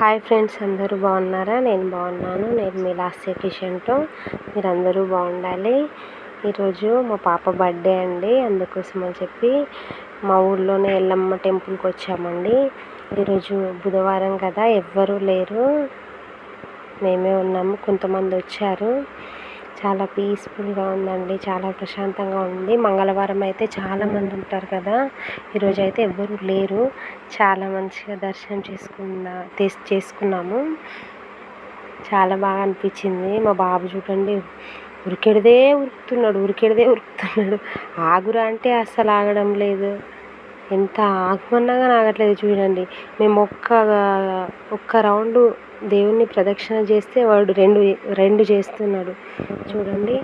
Hi friends అందరూ బాగున్నారా? నేను బాగున్నాను. నేను మీ లాస్య కిషన్తో. మీరందరూ బాగుండాలి. ఈరోజు మా పాప బర్త్డే అండి. అందుకోసం అని చెప్పి మా ఊళ్ళోనే ఎల్లమ్మ టెంపుల్కి వచ్చామండి. ఈరోజు బుధవారం కదా ఎవ్వరూ లేరు. మేమే ఉన్నాము కొంతమంది వచ్చారు. చాలా పీస్ఫుల్గా ఉందండి చాలా ప్రశాంతంగా ఉంది. మంగళవారం అయితే చాలామంది ఉంటారు కదా ఈరోజు అయితే ఎవ్వరూ లేరు. చాలా మంచిగా దర్శనం చేసుకున్నా చేసుకున్నాము. చాలా బాగా అనిపించింది. మా బాబు చూడండి ఉరికెడిదే ఉరుకుతున్నాడు ఉరికెడిదే ఉరుకుతున్నాడు. ఆగురా అంటే అస్సలు ఆగడం లేదు. ఎంత ఆగమన్నా కానీ ఆగట్లేదు చూడండి. మేము ఒక్క ఒక్క రౌండ్ దేవుణ్ణి ప్రదక్షిణ చేస్తే వాడు రెండు రెండు చేస్తున్నాడు. చూడండి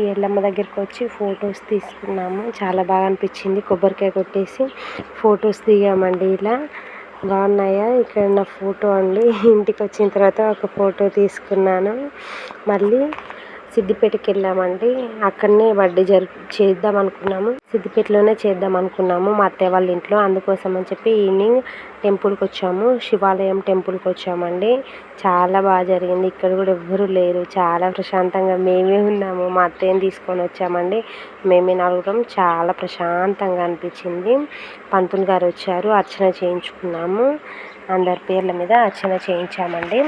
ఈ ఎల్లమ్మ దగ్గరికి వచ్చి ఫొటోస్ తీసుకున్నాము. చాలా బాగా అనిపించింది. కొబ్బరికాయ కొట్టేసి ఫొటోస్ దిగామండి ఇలా. బాగున్నాయా? ఇక్కడ నా ఫోటో అండి. ఇంటికి వచ్చిన తర్వాత ఒక ఫోటో తీసుకున్నాను. మళ్ళీ సిద్దిపేటకి వెళ్ళామండి అక్కడనే బర్త్డే జరుపు చేద్దాం అనుకున్నాము సిద్దిపేటలోనే చేద్దాం అనుకున్నాము మా అత్తయ్య వాళ్ళ ఇంట్లో. అందుకోసం అని చెప్పి ఈవినింగ్ టెంపుల్కి వచ్చాము శివాలయం టెంపుల్కి వచ్చామండి చాలా బాగా జరిగింది. ఇక్కడ కూడా ఎవ్వరూ లేరు. చాలా ప్రశాంతంగా మేమే ఉన్నాము. మా అత్తయ్యని తీసుకొని వచ్చామండి. మేమే నలుగురం. చాలా ప్రశాంతంగా అనిపించింది. పంతులు గారు వచ్చారు. అర్చన చేయించుకున్నాము. అందరి పేర్ల మీద అర్చన చేయించామండి.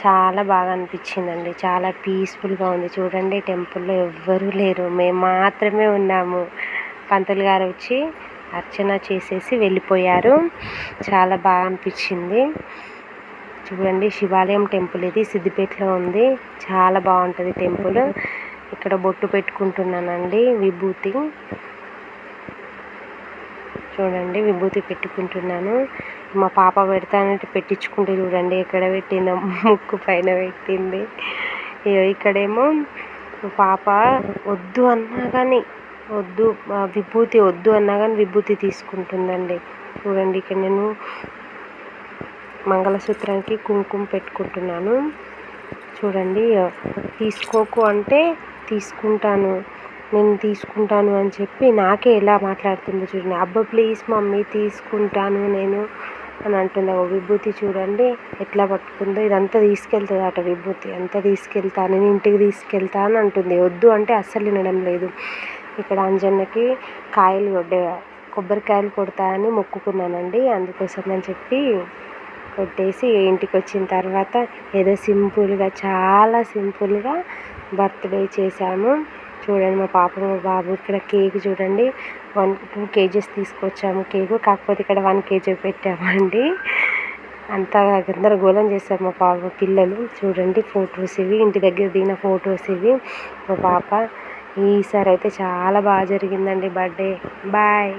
చాలా బాగా అనిపించిందండి. చాలా పీస్ఫుల్గా ఉంది. చూడండి టెంపుల్లో ఎవ్వరూ లేరు. మేము మాత్రమే ఉన్నాము. పంతులు గారు వచ్చి అర్చన చేసేసి వెళ్ళిపోయారు. చాలా బాగా అనిపించింది. చూడండి శివాలయం టెంపుల్ ఇది. సిద్దిపేటలో ఉంది. చాలా బాగుంటుంది టెంపుల్. ఇక్కడ బొట్టు పెట్టుకుంటున్నానండి. విభూతి. చూడండి విభూతి పెట్టుకుంటున్నాను. మా పాప పెడతానంటే పెట్టించుకుంటే చూడండి ఎక్కడ పెట్టిందో ముక్కు పైన పెట్టింది. ఇక్కడేమో పాప వద్దు అన్నా కానీ వద్దు విభూతి వద్దు అన్నా కానీ విభూతి తీసుకుంటుందండి. చూడండి ఇక్కడ నేను మంగళసూత్రానికి కుంకుమ పెట్టుకుంటున్నాను. చూడండి తీసుకోకు అంటే తీసుకుంటాను నేను తీసుకుంటాను అని చెప్పి నాకే ఎలా మాట్లాడుతుందో చూడండి. అబ్బా ప్లీజ్ మమ్మీ తీసుకుంటాను నేను. అని అంటుంది ఓ విభూతి చూడండి ఎట్లా పట్టుకుందో ఇదంతా తీసుకెళ్తుంది అట విభూతి అంతా తీసుకెళ్తా నేను ఇంటికి తీసుకెళ్తా అని అంటుంది. వద్దు అంటే అస్సలు వినడం లేదు. ఇక్కడ అంజన్నకి కాయలు కొట్టే కొబ్బరికాయలు కొడతా అని మొక్కుకున్నానండి. అందుకోసం అని చెప్పి కొట్టేసి ఇంటికి వచ్చిన తర్వాత ఏదో సింపుల్గా చాలా సింపుల్గా బర్త్డే చేశాము. చూడండి మా పాప మా బాబు ఇక్కడ కేక్ చూడండి. వన్ టూ కేజీస్ తీసుకొచ్చాము కేకు. కాకపోతే ఇక్కడ వన్ కేజీ పెట్టామండి. అంతా గందరగోళం చేశారు మా పాప పిల్లలు. చూడండి ఫొటోస్ ఇవి. ఇంటి దగ్గర దిగిన ఫొటోస్ ఇవి మా పాప. ఈసారి అయితే చాలా బాగా జరిగిందండి బర్త్డే. బాయ్.